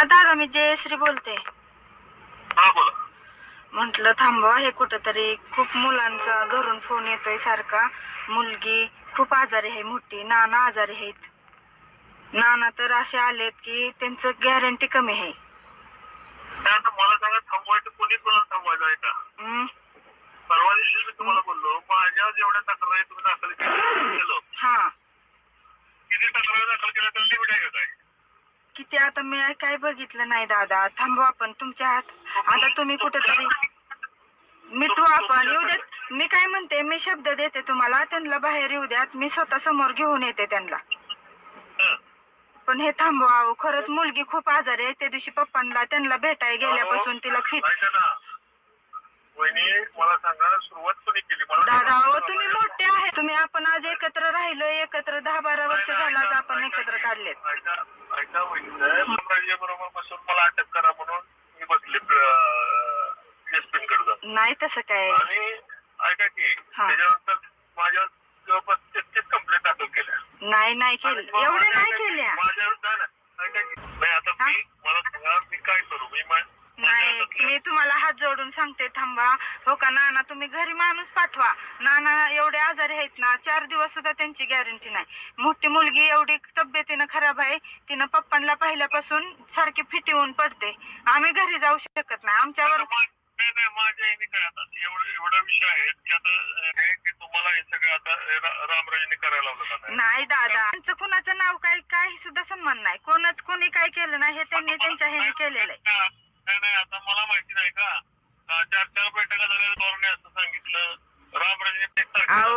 हा दादा मी जयश्री बोलते. हा बोला. म्हटलं थांबवा हे कुठंतरी खूप मुलांचा घरून फोन येतोय सारखा. मुलगी खूप आजारी आहे मोठी. नाना आजारी आहेत. नाना तर असे आलेत की त्यांचं गॅरंटी कमी आहे. त्यानंतर मला सांगा थांबवायचं कोणी कोणाला थांबवायचं आहे का? हं? परवा दिवशी मी तुम्हाला बोललो माझ्या जेवढ्या तक्रारी तुम्ही दाखल केलं हा. किती तक्रारी दाखल केल्या तर लिमिट आहे का काय? किती आता मी काय बघितलं नाही दादा. थांबवा आपण तुमच्या हात. आता तुम्ही कुठेतरी मिटू आपण. येऊ देत. मी काय म्हणते मी शब्द देते तुम्हाला. त्यांना बाहेर येऊ द्यात. मी स्वतः समोर घेऊन येते त्यांना. पण हे थांबवा. खरंच मुलगी खूप आजारी आहे. त्या दिवशी पप्पांना त्यांना भेटाय गेल्यापासून तिला फिट ऐका ना. वहिनी मला सांगा सुरुवात कोणी केली? मला दादा. अहो तुम्ही मोठे आहे. तुम्ही आपण आज एकत्र राहिलो एकत्र दहा बारा वर्ष झालं आपण एकत्र काढलेत. बरोबर बसून मला अटक करा म्हणून मी बसले जाऊन. नाही तसं काय. आणि ऐका की. त्याच्यानंतर माझ्या जवळपास तेहतीस कंप्लेंट दाखल केल्या. नाही नाही केली एवढे नाही केल्या. माझ्या नाही, आता? मी मला सांगा मी काय करू? मी नाही मी तुम्हाला हात जोडून सांगते थांबा. हो का नाना तुम्ही घरी माणूस पाठवा. नाना एवढे आजारी आहेत ना चार दिवस सुद्धा त्यांची गॅरंटी नाही. मोठी मुलगी एवढी तब्येतीनं खराब आहे तिनं पप्पांना पाहिल्यापासून सारखी फिट येऊन पडते. आम्ही घरी जाऊ शकत नाही. आमच्यावर आता मा- नाही नाही माझ्या ह्याने काय आता एवढा एवढा विषय आहे की आता हे की तुम्हाला हे सगळं आता रा- रामराजेने करायला लावलं का नाही? नाही दादा. त्यांचं कुणाचं नाव काय काही सुद्धा संबंध नाही. कोणच कोणी काय केलं नाही हे त्यांनी त्यांच्या ह्याने केलेलं आहे. नाही नाही आता मला माहिती नाही का? चार चार बैठका झाल्या धोरणे असं सांगितलं.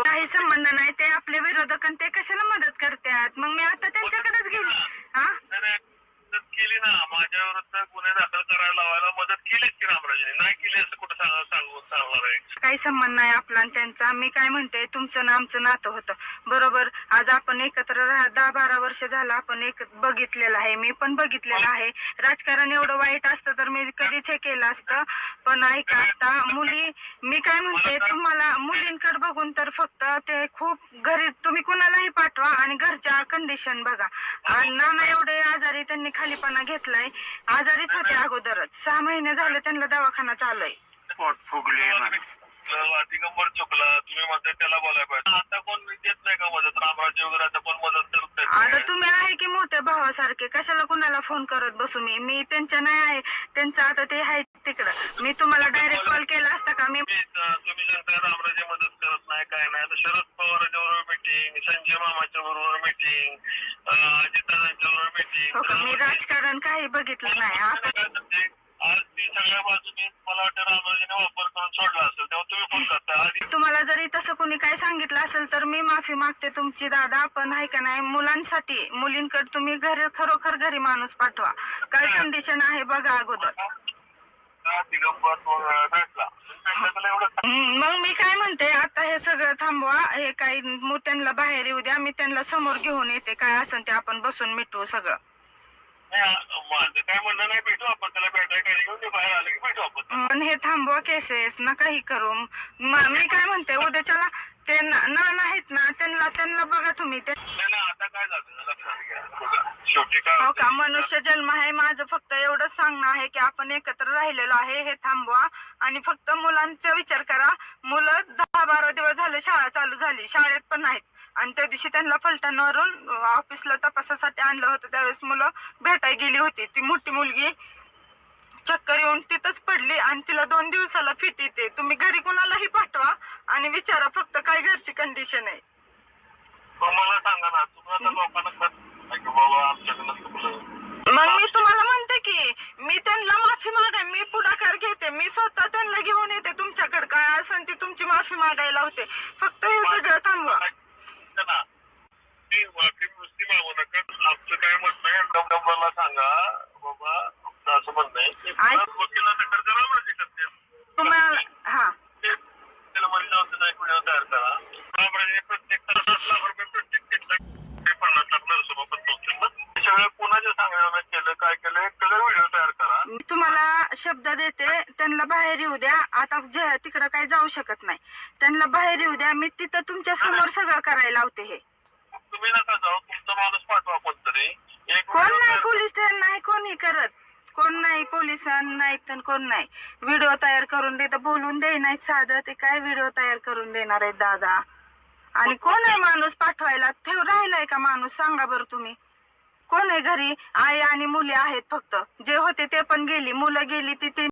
काही संबंध नाही. ते आपले विरोधक आणि ते कशाला मदत करतात? मग मी आता त्यांच्याकडेच गेली. हा? केली ना. माझ्या विरुद्ध गुन्हे दाखल करायला लावायला मदत केलीच की रामराजेने नाही केली असं कुठं सांग सांगू सांगणार आहे? काही संबंध नाही आपला आणि त्यांचा. मी काय म्हणते तुमचं ना आमचं नातं होतं. बरोबर आज आपण एकत्र राहा दहा बारा वर्ष झालं आपण एक बघितलेलं आहे. मी पण बघितलेलं आहे. राजकारण एवढं वाईट असतं तर मी कधीच हे केलं असतं. पण ऐका आता मुली मी काय म्हणते तुम्हाला मुलींकडे बघून तर फक्त ते खूप घरी तुम्ही कुणालाही पाठवा आणि घरच्या कंडिशन बघा. आणि नाना एवढे आजारी त्यांनी खालीपणा घेतलाय. आजारीच होते अगोदरच. सहा महिने झाले त्यांना दवाखाना चालू आहे पोट फुगले. दिगंबर चुकला तुम्ही त्याला बोलायला पाहिजे. आता कोण देत नाही का मदत? रामराजे वगैरे आता कोण मदत करत आता नाही? तुम्ही आहे की मोठ्या भावासारखे? कशाला कुणाला फोन करत बसू मी? मी त्यांच्या नाही आहे. त्यांचं आता ते आहे तिकडं. मी तुम्हाला डायरेक्ट कॉल केला असता का? मी तुम्ही तुम्ही सांगताय रामराजे मदत करत नाही काय नाही. आता शरद पवारांच्या बरोबर मिटिंग संजय मामाच्या बरोबर मिटिंग अजितदादांच्या बरोबर हो का? मी मिटिंग राजकारण काही बघितलं नाही. आपण सगळ्या बाजूने मला वाटतं रामराजेने वापर करून सोडला असेल तेव्हा तुम्ही फोन करता आधी तुम्हाला जरी तसं कोणी काय सांगितलं असेल तर मी माफी मागते तुमची दादा. पण आहे का नाही मुलांसाठी मुलींकडे तुम्ही घरी खरोखर घरी माणूस पाठवा. काय कंडिशन आहे बघा अगोदर. का दिगंबर तो भेटला. भेटला एवढं हम्म, मग मी काय म्हणते आता हे सगळं थांबवा. हे काही मग त्यांना बाहेर येऊ द्या. मी त्यांना समोर घेऊन येते. काय असेल ते आपण बसून मिटवू सगळं. माझं काय म्हणणं नाही भेटू आपण. त्याला भेटायला गाडी घेऊन ते बाहेर आलं की भेटू आपण. पण हे थांबवा केसेस नकाही करू. म- मी काय म्हणते उद्याच्याला ते ना ना नाहीत ना त्यांना त्यांना बघा तुम्ही. ते नाही आता काय झालं? शेवटी काय हो होतं, का मनुष्य जन्म आहे माझं फक्त एवढंच सांगणं आहे की आपण एकत्र राहिलेलो आहे हे थांबवा. आणि फक्त मुलांचा विचार करा. मुलं दहा बारा दिवस झाले शाळा चालू झाली शाळेत पण नाहीत. आणि त्या दिवशी त्यांना फलटणवरून ऑफिसला तपासासाठी आणलं होतं. त्यावेळेस मुलं भेटाय गेली होती. ती मोठी मुलगी चक्कर येऊन तिथंच पडली आणि तिला दोन दिवसाला फिट येते. तुम्ही घरी कुणालाही पाठवा आणि विचारा फक्त काय घरची कंडिशन आहे. सांगा ना तुम्ही आता लोकांना बाबा आमच्याकडनं चुकलं मग मी तुम्हाला म्हणते की मी त्यांना माफी मागाय मी पुढाकार घेते मी स्वतः त्यांना घेऊन येते तुमच्याकडे काय असेल ती तुमची माफी मागायला होते. फक्त हे सगळं थांबवा. ती माफी नुसती मागू नका. आपलं काय म्हणत आहे सांगा. शब्द देते त्यांना बाहेर येऊ द्या. आता तिकडं काही जाऊ शकत नाही. त्यांना बाहेर येऊ द्या. मी तिथं तुमच्यासमोर सगळं करायला लावते हे. कोण नाही पोलीस नाही कोणी करत. कोण नाही पोलीस नाही तर कोण नाही. व्हिडिओ तयार करून देत. बोलून दे नाही साधं. ते काय व्हिडिओ तयार करून देणार आहेत दादा? आणि कोण आहे माणूस पाठवायला? ठेव राहिलाय का माणूस? सांगा बरं तुम्ही. कोण आहे घरी? आई आणि मुली आहेत फक्त. जे होते ते पण गेली. मुलं गेली ती